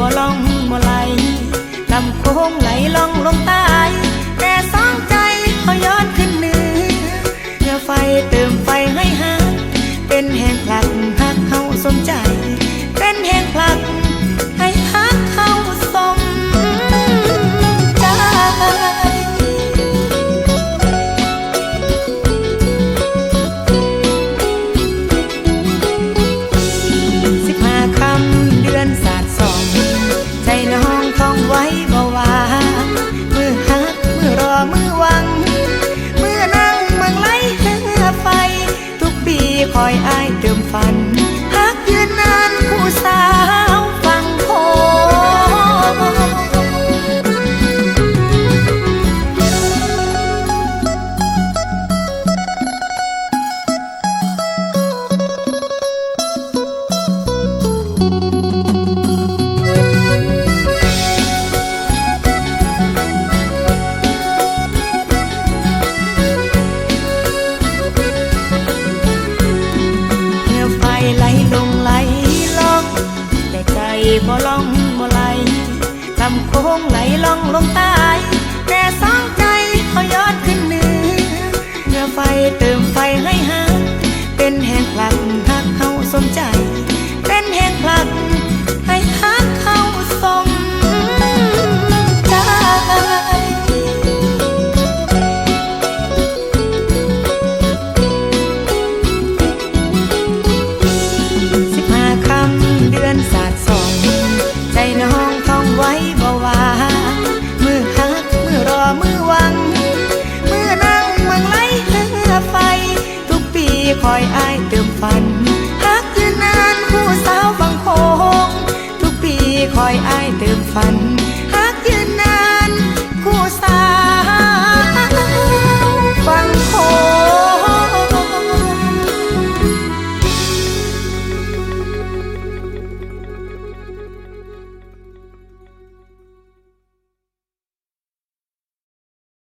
บ่ลองบ่ไหลลำโค้งไหลลองลงใต้แต่สองใจเขาย้อนขึ้นเหนือเพื่อไฟเติมไฟให้หาเป็นแห่งพลัง คอยอายเติมฝันฮักยืนนานผู้สา บ่ล่องบ่ไหลลำโค้งไหลล่องลงใต้แต่สองใจเขายอดขึ้นเหนือเมื่อไฟเติมไฟให้หาเป็นแห่งผลักทักเขาสนใจ เป็นแห่งผลัก คอยอ้ายเติมฝันฮักยืนนานผู้สาวฟังโคงทุกปีคอยอ้ายเติมฝัน